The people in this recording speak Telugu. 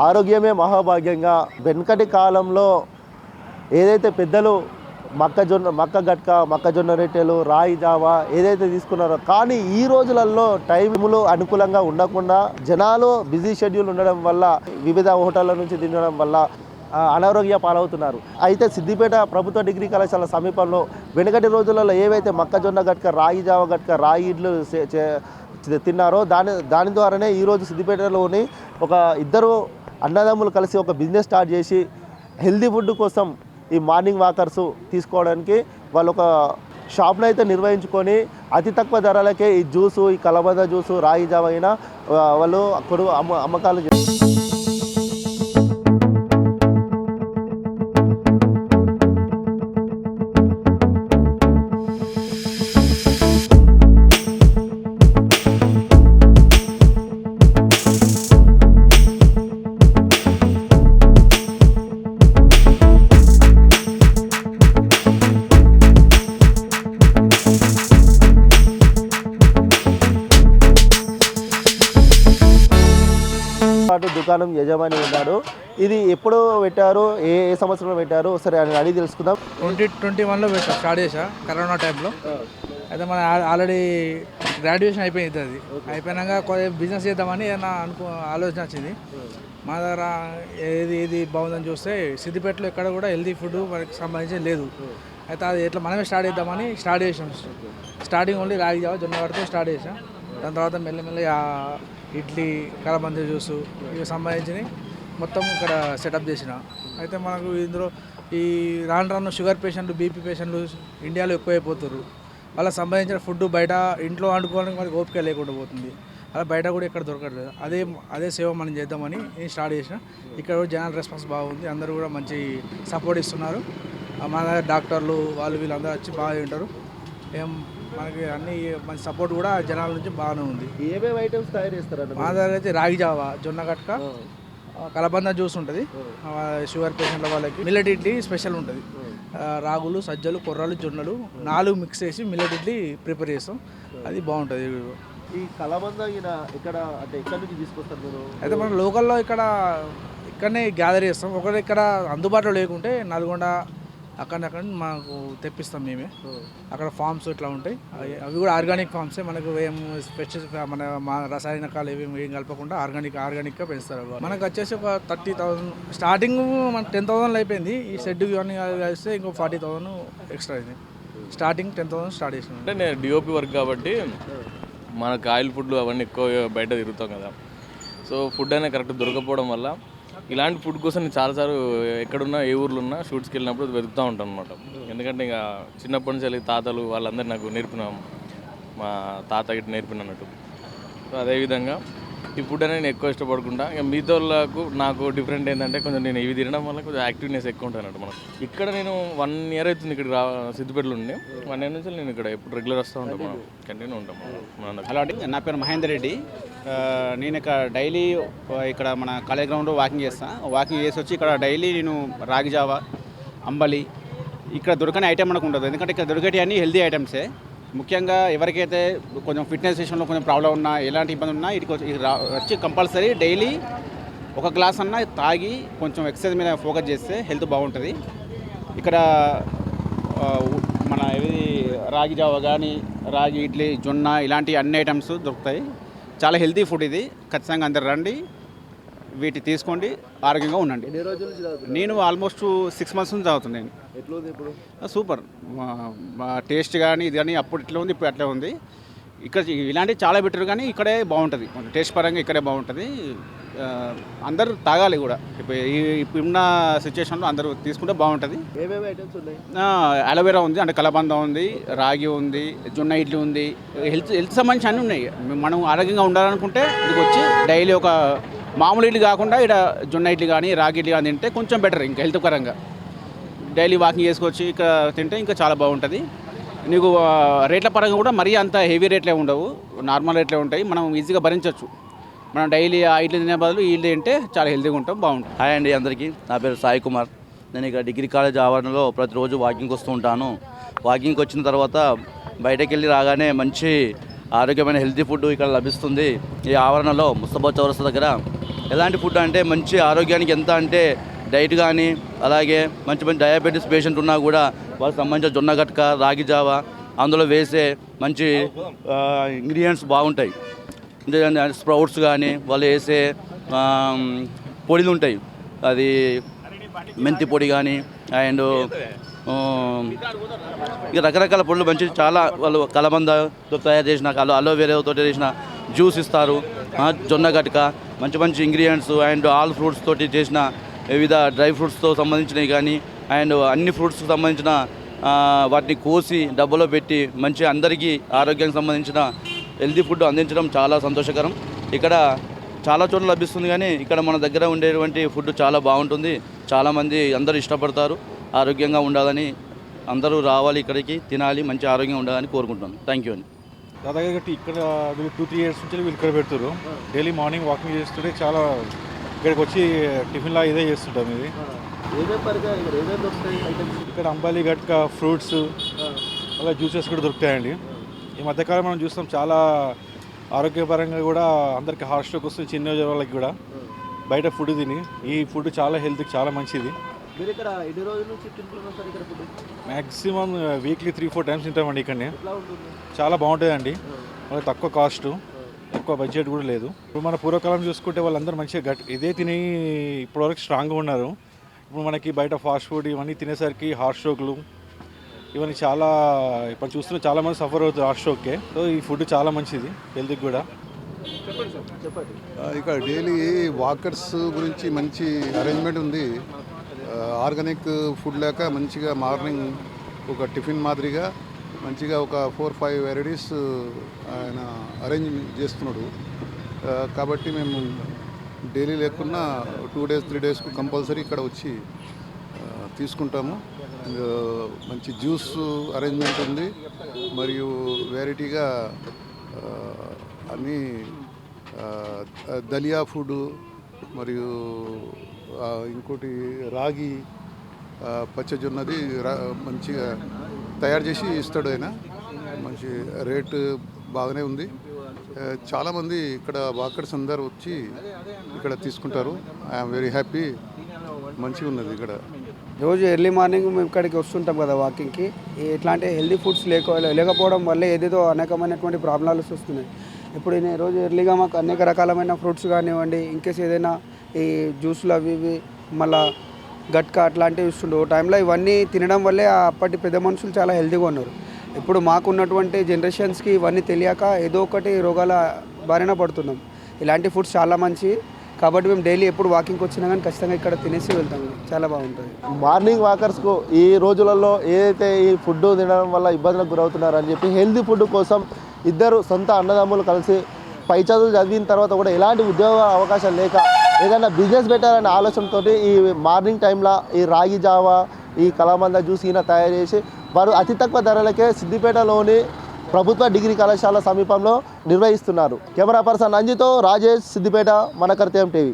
ఆరోగ్యమే మహాభాగ్యంగా. వెనుకటి కాలంలో ఏదైతే పెద్దలు మొక్కజొన్న మక్క గట్క మొక్కజొన్న రొట్టెలు రాయి జావా ఏదైతే తీసుకున్నారో కానీ ఈ రోజులలో టైములు అనుకూలంగా ఉండకుండా జనాలు బిజీ షెడ్యూల్ ఉండడం వల్ల వివిధ హోటళ్ళ నుంచి తినడం వల్ల అనారోగ్య పాలవుతున్నారు. అయితే సిద్దిపేట ప్రభుత్వ డిగ్రీ కళాశాల సమీపంలో వెనుకటి రోజులలో ఏవైతే మొక్కజొన్న గట్క రాగి జావ గట్క రాయి ఇడ్లు చే- చే- తిన్నారో దాని దాని ద్వారానే ఈరోజు సిద్దిపేటలోని ఒక ఇద్దరు అన్నదమ్ములు కలిసి ఒక బిజినెస్ స్టార్ట్ చేసి హెల్దీ ఫుడ్ కోసం ఈ మార్నింగ్ వాకర్స్ తీసుకోవడానికి వాళ్ళు ఒక షాప్ను అయితే నిర్వహించుకొని అతి తక్కువ ధరలకే ఈ జ్యూసు ఈ కలబంద జ్యూసు రాగి జావ అయినా వాళ్ళు అక్కడ అమ్మ అమ్మకాలు దుకాణం యజమాని ఉన్నాడు. ఇది ఎప్పుడు పెట్టారు? ఏ ఏ సంవత్సరంలో పెట్టారు? సరే అని అడిగి తెలుసుకుందాం. ట్వంటీ ట్వంటీ వన్లో పెట్టా స్టార్ట్ చేసా కరోనా టైంలో అయితే మన ఆల్రెడీ గ్రాడ్యుయేషన్ అయిపోయింది అది. అయిపోయినాక బిజినెస్ చేద్దామని ఏదైనా అనుకో ఆలోచన వచ్చింది. మా దగ్గర ఏది ఏది బాగుందని చూస్తే సిద్దిపేటలో ఎక్కడ కూడా హెల్తీ ఫుడ్ మనకి సంబంధించి లేదు. అయితే అది ఎట్లా మనమే స్టార్ట్ చేద్దామని స్టార్ట్ చేసాం స్టార్టింగ్ ఓన్లీ రాగి జావ జొన్న వరకు స్టార్ట్ చేసాం దాని తర్వాత మెల్లమెల్లి ఆ ఇడ్లీ కలబంద జ్యూసు ఇవి సంబంధించినవి మొత్తం ఇక్కడ సెటప్ చేసిన. అయితే మనకు ఇందులో ఈ రాను రాను షుగర్ పేషెంట్లు బీపీ పేషెంట్లు ఇండియాలో ఎక్కువైపోతున్నారు వాళ్ళకి సంబంధించిన ఫుడ్ బయట ఇంట్లో వండుకోవడానికి మనకి ఓపిక లేకుండా పోతుంది. అలా బయట కూడా ఎక్కడ దొరకట్లేదు. అదే అదే సేవ మనం చేద్దామని నేను స్టార్ట్ చేసిన. ఇక్కడ కూడా జనరల్ రెస్పాన్స్ బాగుంది. అందరూ కూడా మంచి సపోర్ట్ ఇస్తున్నారు. మన డాక్టర్లు వాళ్ళు వీళ్ళందరూ వచ్చి బాగా ఉంటారు. ఏం మనకి అన్ని మంచి సపోర్ట్ కూడా జనాల నుంచి బాగానే ఉంది. ఏమేమి ఐటమ్స్ తయారు చేస్తారన్న మా దగ్గర అయితే రాగి జావా జొన్న కట్క ఆ, కలబంద జ్యూస్ ఉంటుంది. షుగర్ పేషెంట్ల వాళ్ళకి. మిల్లెట్ ఇడ్లీ స్పెషల్ ఉంటుంది. రాగులు సజ్జలు కొర్రలు జొన్నలు నాలుగు మిక్స్ చేసి మిల్లెట్ ఇడ్లీ ప్రిపేర్ చేస్తాం. అది బాగుంటుంది. ఈ కలబంద ఇక్కడ అంటే ఎక్కడి నుంచి తీసుకొస్తారు మీరు? అయితే మనం లోకల్లో ఇక్కడ ఇక్కడనే గ్యాదర్ చేస్తాం. ఒకటి ఇక్కడ అందుబాటులో లేకుంటే నల్గొండ అక్కడ అక్కడ మాకు తెప్పిస్తాం మేమే. అక్కడ ఫార్మ్స్ ఇట్లా ఉంటాయి. అవి- అవి కూడా ఆర్గానిక్ ఫార్మ్సే మనకు ఏం స్పెషల్ మన మా రసాయనకాలు ఏమి ఏం కలపకుండా ఆర్గానిక్ ఆర్గానిక్గా పెంచుతారు మనకు వచ్చేసి ఒక థర్టీ థౌసండ్ స్టార్టింగ్ మన టెన్ థౌసండ్లో అయిపోయింది. ఈ షెడ్ ఇవన్నీ కలిస్తే ఇంకో ఫార్టీ థౌసండ్ ఎక్స్ట్రా అయింది. స్టార్టింగ్ టెన్ థౌసండ్ స్టార్ట్ చేసినాం. అంటే నేను డిఓపి వర్క్ కాబట్టి మనకు ఆయిల్ ఫుడ్లు అవన్నీ ఎక్కువ బయట తిరుగుతాం కదా. సో ఫుడ్ అనేది కరెక్ట్ దొరకపోవడం వల్ల ఇలాంటి ఫుడ్ కోసం నేను చాలాసార్లు ఎక్కడున్నా ఏ ఊర్లో ఉన్నా షూట్స్కి వెళ్ళినప్పుడు వెతుకుతూ ఉంటాను అనమాట ఎందుకంటే ఇంకా చిన్నప్పటి నుంచి వెళ్ళి తాతలు వాళ్ళందరూ నాకు నేర్పిన మా తాత గిట్ట నేర్పినట్టు సో అదేవిధంగా ఈ ఫుడ్ అనేది నేను ఎక్కువ ఇష్టపడకుండా ఇక మిగతా వాళ్ళకు నాకు డిఫరెంట్ ఏంటంటే కొంచెం నేను ఇవి తినడం వల్ల కొంచెం యాక్టివ్నెస్ ఎక్కువ ఉంటుంది అన్నట్టు మనకు. ఇక్కడ నేను వన్ ఇయర్ అవుతుంది ఇక్కడ రా సిద్దిపేటలో ఉండి. వన్ ఇయర్ నుంచి నేను ఇక్కడ ఎప్పుడు రెగ్యులర్ వస్తూ ఉంటాం మనం. కంటిన్యూ ఉంటాం మనం. హలో అండి నా పేరు మహేందర్ రెడ్డి. నేను ఇక్కడ డైలీ ఇక్కడ మన కాలేజ్ గ్రౌండ్లో వాకింగ్ చేస్తాను వాకింగ్ చేసి వచ్చి ఇక్కడ డైలీ నేను రాగి జావా అంబలి ఇక్కడ దొరకని ఐటెం మనకు ఉండదు. ఎందుకంటే ఇక్కడ దొరికేటి అన్ని హెల్దీ ఐటమ్సే. ముఖ్యంగా ఎవరికైతే కొంచెం ఫిట్నెస్ విషయంలో కొంచెం ప్రాబ్లం ఉన్నా ఎలాంటి ఇబ్బంది ఉన్నా ఇటుకి వచ్చి కంపల్సరీ డైలీ ఒక గ్లాస్ అన్నా తాగి కొంచెం ఎక్సర్సైజ్ మీద ఫోకస్ చేస్తే హెల్త్ బాగుంటుంది. ఇక్కడ మన ఇది రాగి జావ కానీ రాగి ఇడ్లీ జొన్న ఇలాంటి అన్ని ఐటమ్స్ దొరుకుతాయి. చాలా హెల్తీ ఫుడ్ ఇది. ఖచ్చితంగా అందరు రండి. వీటి తీసుకోండి ఆరోగ్యంగా ఉండండి? నేను ఆల్మోస్ట్ సిక్స్ మంత్స్ నుంచి తాగుతున్నాను నేను. ఇప్పుడు? సూపర్. టేస్ట్ కానీ ఇది కానీ అప్పుడు ఇట్లా ఉంది ఇప్పుడు అట్లా ఉంది. ఇక్కడ ఇలాంటివి చాలా బెటర్ కానీ ఇక్కడే బాగుంటుంది. టేస్ట్ పరంగా ఇక్కడే బాగుంటుంది. అందరూ తాగాలి కూడా. ఇప్పుడు ఈ ఇప్పుడున్న సిచ్యువేషన్లో అందరూ తీసుకుంటే బాగుంటుంది. అలోవెరా ఉంది అంటే కలబంద ఉంది రాగి ఉంది జొన్న ఇడ్లీ ఉంది. హెల్త్ హెల్త్ సంబంధించి అన్నీ ఉన్నాయి. మనం ఆరోగ్యంగా ఉండాలనుకుంటే ఇదికి వచ్చి డైలీ ఒక మామూలు ఇడ్లీ కాకుండా ఇక్కడ జొన్న ఇడ్లీ కానీ రాగి ఇడ్లీ కానీ తింటే కొంచెం బెటర్ ఇంకా హెల్త్ పరంగా డైలీ వాకింగ్ చేసుకొచ్చి ఇక్కడ తింటే ఇంకా చాలా బాగుంటుంది. నీకు రేట్ల పరంగా కూడా మరీ అంత హెవీ రేట్లే ఉండవు. నార్మల్ రేట్లే ఉంటాయి. మనం ఈజీగా భరించవచ్చు. మనం డైలీ ఆ ఇడ్లీ తినే బదులు ఈ ఇడ్లీ తింటే చాలా హెల్తీగా ఉంటాం బాగుంటుంది హాయ్ అండి అందరికీ. నా పేరు సాయి కుమార్. నేను ఇక్కడ డిగ్రీ కాలేజ్ ఆవరణలో ప్రతిరోజు వాకింగ్కి వస్తూ ఉంటాను. వాకింగ్కి వచ్చిన తర్వాత బయటకు వెళ్ళి రాగానే మంచి ఆరోగ్యమైన హెల్తీ ఫుడ్ ఇక్కడ లభిస్తుంది. ఈ ఆవరణలో ముస్తబా చౌరస్తా దగ్గర ఎలాంటి ఫుడ్ అంటే మంచి ఆరోగ్యానికి ఎంత అంటే డైట్ కానీ అలాగే మంచి మంచి డయాబెటీస్ పేషెంట్ ఉన్నా కూడా వాళ్ళకి సంబంధించిన జొన్న గట్క రాగి జావ అందులో వేసే మంచి ఇంగ్రీడియంట్స్ బాగుంటాయి. స్ప్రౌట్స్ కానీ వాళ్ళు వేసే పొడిలు ఉంటాయి. అది మెంతి పొడి కానీ అండ్ ఇక రకరకాల పొడులు మంచి చాలా వాళ్ళు కలబందతో తయారు చేసిన అలో అలోవేరాతో చేసిన జ్యూస్ ఇస్తారు. జొన్న గట్క మంచి మంచి ఇంగ్రీడియంట్స్ అండ్ ఆల్ ఫ్రూట్స్ తోటి చేసిన వివిధ డ్రై ఫ్రూట్స్తో సంబంధించినవి కానీ అండ్ అన్ని ఫ్రూట్స్కి సంబంధించిన వాటిని కోసి డబ్బలో పెట్టి మంచి అందరికీ ఆరోగ్యానికి సంబంధించిన హెల్తీ ఫుడ్ అందించడం చాలా సంతోషకరం. ఇక్కడ చాలా చోట్ల లభిస్తుంది కానీ ఇక్కడ మన దగ్గర ఉండేటువంటి ఫుడ్ చాలా బాగుంటుంది. చాలామంది అందరూ ఇష్టపడతారు. ఆరోగ్యంగా ఉండాలని అందరూ రావాలి ఇక్కడికి తినాలి మంచి ఆరోగ్యంగా ఉండాలని కోరుకుంటున్నాను థ్యాంక్ యూ అండి. దాదాపు గట్టి ఇక్కడ వీళ్ళు టూ త్రీ ఇయర్స్ నుంచి వీళ్ళు ఇక్కడ పెడతారు డైలీ మార్నింగ్ వాకింగ్ చేస్తుంటే చాలా ఇక్కడికి వచ్చి టిఫిన్ లా ఇదే చేస్తుంటాం ఇది. ఇక్కడ? అంబాలి గట్క ఫ్రూట్స్ అలా జ్యూసెస్ కూడా దొరుకుతాయండి. ఈ మధ్యకాలం మనం చూస్తాం చాలా ఆరోగ్యపరంగా కూడా అందరికి హార్ట్ స్ట్రోక్ వస్తుంది చిన్న వాళ్ళకి కూడా. బయట ఫుడ్ తిని ఈ ఫుడ్ చాలా హెల్త్కి చాలా మంచిది. మీరు ఇక్కడ ఎన్ని రోజుల నుంచి తింటున్నారు సార్ ఇక్కడ food? Maximum weekly three four times తింటామండి ఇక్కడనే. చాలా బాగుంటుందండి వాళ్ళకి తక్కువ కాస్ట్ ఎక్కువ బడ్జెట్ కూడా లేదు. ఇప్పుడు మన పూర్వకాలం చూసుకుంటే వాళ్ళందరూ మంచిగా గట్ ఇదే తిని ఇప్పటివరకు స్ట్రాంగ్గా ఉన్నారు. ఇప్పుడు మనకి బయట ఫాస్ట్ ఫుడ్ ఇవన్నీ తినేసరికి హార్ట్ స్ట్రోక్లు ఇవన్నీ చాలా ఇప్పుడు చూస్తున్న చాలా మంది సఫర్ అవుతారు హార్ట్ స్ట్రోక్కే. సో ఈ ఫుడ్ చాలా మంచిది హెల్త్కి కూడా. ఇక్కడ డైలీ వాకర్స్ గురించి మంచి అరేంజ్మెంట్ ఉంది. ఆర్గానిక్ ఫుడ్ లేక మంచిగా మార్నింగ్ ఒక టిఫిన్ మాదిరిగా మంచిగా ఒక ఫోర్ ఫైవ్ వెరైటీస్ ఆయన అరేంజ్ చేస్తున్నాడు. కాబట్టి మేము డైలీ లేకున్నా టూ డేస్ త్రీ డేస్కు కంపల్సరీ ఇక్కడ వచ్చి తీసుకుంటాము. అండ్ మంచి జ్యూస్ అరేంజ్మెంట్ ఉంది. మరియు వెరైటీగా అన్నీ దలియా ఫుడ్ మరియు ఇంకోటి రాగి పచ్చజొన్నది రా మంచిగా తయారు చేసి ఇస్తాడు ఆయన. మంచి రేటు బాగానే ఉంది. చాలామంది ఇక్కడ వాకర్స్ అందరు వచ్చి ఇక్కడ తీసుకుంటారు. I'm very happy. మంచిగా ఉన్నది ఇక్కడ. రోజు ఎర్లీ మార్నింగ్ మేము ఇక్కడికి వస్తుంటాం కదా వాకింగ్కి. ఇట్లాంటి హెల్దీ ఫుడ్స్ లేక లేకపోవడం వల్ల ఏదేదో అనేకమైనటువంటి ప్రాబ్లమ్స్ వస్తున్నాయి. ఎప్పుడైనా రోజు ఎర్లీగా మాకు అనేక రకాలమైన ఫ్రూట్స్ కానివ్వండి ఇంకేస్ ఏదైనా ఈ జ్యూస్లు అవి ఇవి మళ్ళా గట్కా అట్లాంటివి ఇస్తుండే. ఓ టైంలో ఇవన్నీ తినడం వల్లే అప్పటి పెద్ద మనుషులు చాలా హెల్తీగా ఉన్నారు. ఇప్పుడు మాకున్నటువంటి జనరేషన్స్కి ఇవన్నీ తెలియక ఏదో ఒకటి రోగాల బారిన పడుతున్నాం. ఇలాంటి ఫుడ్స్ చాలా మంచి కాబట్టి మేము డైలీ ఎప్పుడు వాకింగ్కి వచ్చినా కానీ ఖచ్చితంగా ఇక్కడ తినేసి వెళ్తాం. చాలా బాగుంటుంది. మార్నింగ్ వాకర్స్కు ఈ రోజులలో ఏదైతే ఈ ఫుడ్ తినడం వల్ల ఇబ్బందులకు గురవుతున్నారని చెప్పి హెల్తీ ఫుడ్ కోసం ఇద్దరు సొంత అన్నదమ్ములు కలిసి పై చదువులు చదివిన తర్వాత కూడా ఎలాంటి ఉద్యోగ అవకాశం లేక ఏదైనా బిజినెస్ పెట్టాలనే ఆలోచనతో ఈ మార్నింగ్ టైంలో ఈ రాగి జావా ఈ కలామంద జ్యూస్ ఈయన తయారు చేసి వారు అతి తక్కువ ధరలకే సిద్దిపేటలోని ప్రభుత్వ డిగ్రీ కళాశాల సమీపంలో నిర్వహిస్తున్నారు. కెమెరా పర్సన్ అంజితో రాజేష్ సిద్దిపేట మన టీవీ